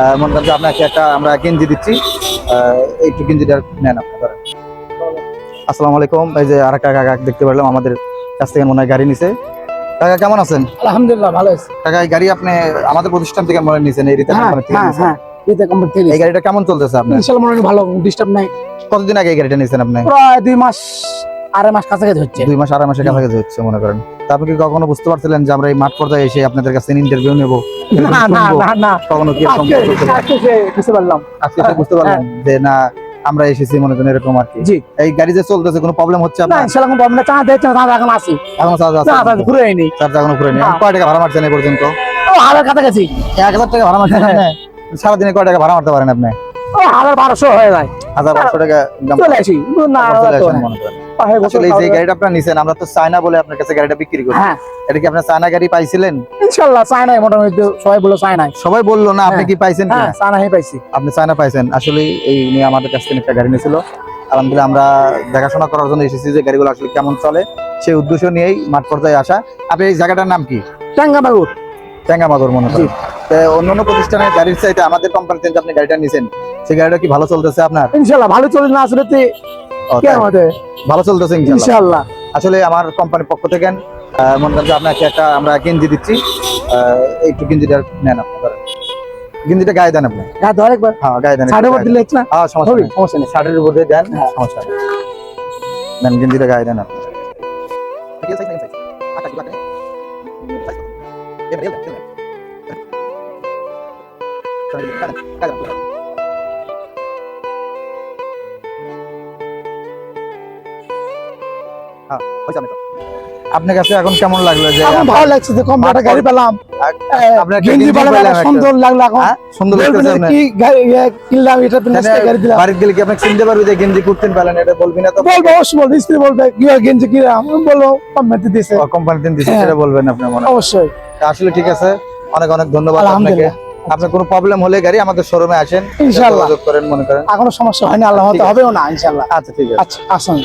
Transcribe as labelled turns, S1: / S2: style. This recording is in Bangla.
S1: মনে করেন আপনাকে একটা আমরা গেঞ্জি দিচ্ছি। একটু গেঞ্জিটা নেন আপনি ধরেন। আসসালামু আলাইকুম। এই যে আরেকটা কাকা দেখতে পারলাম আমাদের কাছ থেকে মনে হয় গাড়ি নিছে। কাকা কেমন আছেন?
S2: আলহামদুলিল্লাহ ভালো আছে।
S1: কাকা এই গাড়ি আপনি আমাদের প্রতিষ্ঠান থেকে মনে হয় নিছেন এই রিতে
S2: হ্যাঁ হ্যাঁ হ্যাঁ এতে কমপ্লিট থেকে
S1: এই গাড়িটা কেমন চলতেছে আপনার?
S2: ইনশাআল্লাহ মনে হয় ভালো ডিস্টার্ব নাই।
S1: কতদিন আগে এই গাড়িটা নিছেন আপনি?
S2: প্রায় দুই মাস আড়াই মাস কাছাকাছি হচ্ছে।
S1: দুই মাস আড়াই মাসের কাছাকাছি হচ্ছে মনে করেন। তা আপনি কি কখনো বুঝতে পারছিলেন যে আমরা এই মাঠ পর্যায়ে এসে আপনাদের কাছে ইন্টারভিউ নেব?
S2: না না না না।
S1: কখনো কি এরকম
S2: আজকে-
S1: করতে পারেন?
S2: আজকে সে বুঝতে পারলাম।
S1: আজকে বুঝতে পারলেন যে না আমরা এসেছি মনে করেন এরকম আর কি।
S2: জি।
S1: এই গাড়ি যে চলতেছে কোনো প্রবলেম হচ্ছে আপনার?
S2: কোনো প্রবলেম চা দিচ্ছে না এখন আসি
S1: এখনও চার্জ আছে
S2: না তাহলে ঘুরে আইনি
S1: চার্জ এখনও ঘুরে নি
S2: না।
S1: কয় টাকা ভাড়া মারছেন এই পর্যন্ত?
S2: ও হাজার কাছাকাছি।
S1: এক হাজার টাকা ভাড়া মারছেন
S2: হ্যাঁ।
S1: সারাদিনে কয় টাকা ভাড়া মারতে পারেন আপনি?
S2: ও হাজার বারোশো হয়ে যায়।
S1: হাজার পাঁচশো টাকা
S2: চলে আসি। না পায়ে
S1: আসলে যে গাড়িটা নিছেন আমরা তো চায়না বলে আপনার কাছে গাড়িটা বিক্রি করি।
S2: হ্যাঁ।
S1: এটা কি আপনার চায়না গাড়ি পাইছিলেন?
S2: ইনশাআল্লাহ চাই মোটামুটি সবাই বলে চাই
S1: সবাই বলল না আপনি
S2: হ্যাঁ।
S1: কি পাইছেন
S2: হ্যাঁ
S1: কিনা?
S2: পাইছি।
S1: আপনি চায়না পাইছেন। আসলে এই নিয়ে আমাদের কাছ থেকে একটা গাড়ি নিয়েছিল। আলহামদুলিল্লাহ আমরা দেখাশোনা করার জন্য এসেছি যে গাড়িগুলো আসলে কেমন চলে। সেই উদ্দেশ্য নিয়েই মাঠ পর্যায়ে আসা। আপনি এই জায়গাটার নাম কি?
S2: টাঙ্গা বাগুর
S1: টেঙ্গামাগর মনে করেন। তো অন্যান্য প্রতিষ্ঠানের গাড়ির চাইতে আমাদের কোম্পানি থেকে আপনি গাড়িটা নিছেন সেই গাড়িটা কি ভালো চলতেছে আপনার?
S2: ইনশাল্লাহ ভালো চলে না আসলে
S1: ভালো চলতেছে
S2: ইনশাআল্লাহ।
S1: আসলে আমার কোম্পানির পক্ষ থেকে মনে করেন যে আপনাকে একটা আমরা গেঞ্জি দিচ্ছি। একটু গেঞ্জিটা নেন আপনি ধরেন। গেঞ্জিটা গায়ে দেন আপনি।
S2: হ্যাঁ ধর একবার?
S1: হ্যাঁ গায়ে দেন
S2: সাড়ে উপর দিলে না?
S1: হ্যাঁ সমস্যা নেই।
S2: সমস্যা নেই।
S1: শার্টের উপর দিয়ে দেন
S2: হ্যাঁ।
S1: সমস্যা নেই। দেন গেঞ্জিটা গায়ে দেন আপনি। ঠিক আছে, হ্যাঁ, আপনার কাছে এখন কেমন লাগল যে
S2: এখন ভালো লাগছে যে কম একটা গাড়ি পেলাম।
S1: আপনার
S2: গেঞ্জি পেলাম। সুন্দর লাগল এখন।
S1: হ্যাঁ, সুন্দর আপনার।
S2: কি ইয়ে কিনলাম এটা তো গাড়ি দিলাম।
S1: বাড়িতে গেলে কি আপনাকে চিনতে পারবে যে গেঞ্জি কুর্তেন পেলেন এটা বলবি না তো?
S2: বলব অবশ্যই বলব স্ত্রী বলবে কি গেঞ্জি কিনা আমি বলব
S1: দিচ্ছে
S2: হ্যাঁ।
S1: সেটা বলবেন আপনার মনে
S2: অবশ্যই।
S1: আসলে ঠিক আছে অনেক অনেক ধন্যবাদ আপনাকে। আপনার কোনো প্রবলেম হলে গাড়ি আমাদের শোরুমে আসেন
S2: ইনশাআল্লাহ।
S1: যোগাযোগ করেন মনে করেন।
S2: এখনও সমস্যা হয়নি আল্লাহ হতে হবেও না ইনশাআল্লাহ।
S1: আচ্ছা ঠিক আছে।
S2: আচ্ছা আসুন